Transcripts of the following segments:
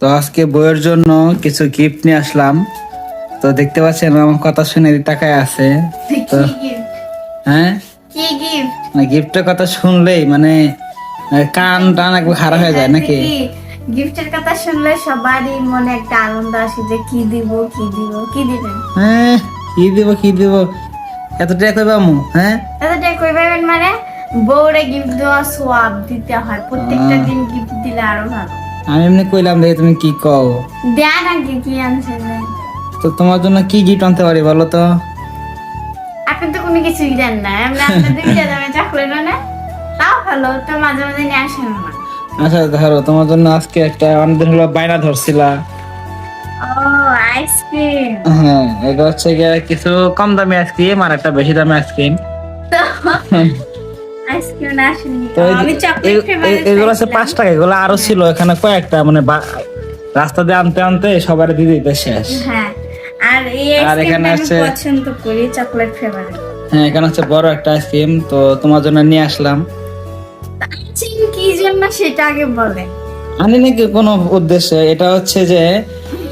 তো আজকে বইয়ের জন্য কিছু গিফট নিয়ে আসলাম। তো দেখতে পাচ্ছেন আমার কথা শুনে টাকায় আছে। তো হ্যাঁ? গিফট মানে গিফটের কথা শুনলেই মানে কান টান একবার খারাপ হয়ে যায় নাকি? গিফটের কথা শুনলে সবারই মনে একটা আনন্দ আসে যে কি দিব কি দিব কি দিবেন? হ্যাঁ কি দিব কি দিব? এত টাকা কই হ্যাঁ? এতটা কই পাবেন মানে বউরে গিফট দেওয়া সোয়াব দিতে হয়। প্রত্যেকটা দিন গিফট দিলে আরও ভালো। আমি এমনি কইলাম দেখি তুমি কি কও? দেন আগে কি আনছেন তো তোমার জন্য কি গিফট আনতে পারি বলো তো? আপনি তো কোনো কিছুই দেন না। এমনি আপনি দুইটা দামে চকলেট না তাও ভালো তো মাঝে মাঝে নিয়ে আসেন না। আচ্ছা ধরো তোমার জন্য আজকে একটা অনেকদিন হলো বাইনা ধরছিলা। ও আইসক্রিম। হ্যাঁ এটা হচ্ছে কিছু কম দামি আইসক্রিম আর একটা বেশি দামি আইসক্রিম। এগুলো হচ্ছে পাঁচ টাকা এগুলো আরও ছিল এখানে কয়েকটা মানে রাস্তা দিয়ে আনতে আনতে সবার দিয়ে দিতে শেষ। হ্যাঁ আর এই এখানে আছে- পছন্দ করি চকলেট ফ্লেভারের হ্যাঁ এখানে হচ্ছে বড় একটা আইসক্রিম তো তোমার জন্য নিয়ে আসলাম। কি জন্য সেটা আগে আনি নাকি কোনো উদ্দেশ্যে? এটা হচ্ছে যে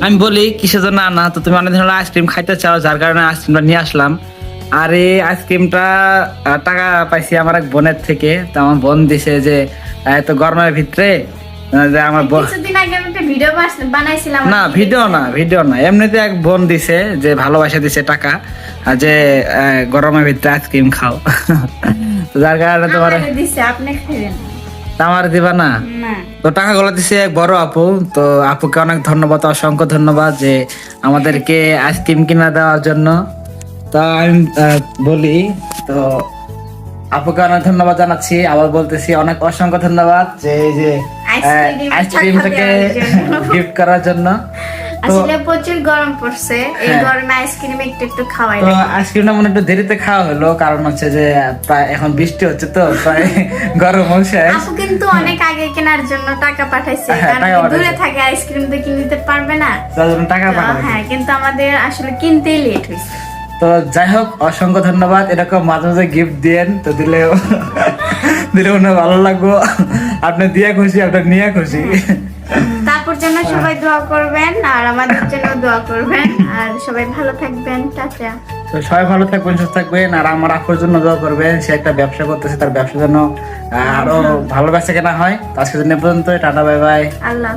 আমি বলি কিসের জন্য আনা? তো তুমি অনেকদিন হলো আইসক্রিম খাইতে চাও যার কারণে আইসক্রিমটা নিয়ে আসলাম। আর এই আইসক্রিমটা টাকা পাইছি আমার এক বোনের থেকে। তো আমার বোন দিছে যে এত গরমের ভিতরে যে আমার বোন আগে একটা ভিডিও বানাইছিলাম না ভিডিও না ভিডিও না। এমনিতে এক বোন দিছে যে ভালোবাসা দিছে টাকা যে গরমের ভিতরে আইসক্রিম খাও। তো যার কারণে তোমার দিছে আপনি খাইবেন আমার দিবা না। তো টাকাগুলো দিছে এক বড় আপু। তো আপুকে অনেক ধন্যবাদ অসংখ্য ধন্যবাদ যে আমাদেরকে আইসক্রিম কিনা দেওয়ার জন্য। তো আমি বলি তো আপুকে অনেক ধন্যবাদ জানাচ্ছি। আবার বলতেছি অনেক অসংখ্য ধন্যবাদ যে এই যে আইসক্রিম আইসক্রিমটাকে। গিফট করার জন্য। তো আসলে প্রচুর গরম পড়ছে। এই হ্যাঁ। গরমে আইসক্রিম একটু একটু খাওয়াই তো আইসক্রিমটা মনে একটু দেরিতে খাওয়া হলো কারণ হচ্ছে যে প্রায় এখন বৃষ্টি হচ্ছে তো প্রায় গরম আপু কিন্তু অনেক আগে কেনার জন্য টাকা পাঠাইছে হ্যাঁ, কারণ দূরে থাকে আইসক্রিম তো কিনতে পারবে না। তার জন্য টাকা হ্যাঁ কিন্তু আমাদের আসলে কিনতেই লেট হয়েছে। তো যাই হোক অসংখ্য ধন্যবাদ। এরকম মাঝে মাঝে গিফট দিয়েন তো দিলে দিলে মনে হয় ভালো লাগবো। আপনি দিয়ে খুশি আপনার নিয়ে খুশি। তারপর জন্য সবাই দোয়া করবেন আর আমাদের জন্য দোয়া করবেন। আর সবাই ভালো থাকবেন টাটা। তো সবাই ভালো থাকবেন সুস্থ থাকবেন আর আমার আপুর জন্য দোয়া করবেন সে একটা ব্যবসা করতেছে তার ব্যবসার জন্য আরও ভালো ব্যবসা কেনা হয়। আজকের জন্য পর্যন্ত টাটা বাই বাই। আল্লাহ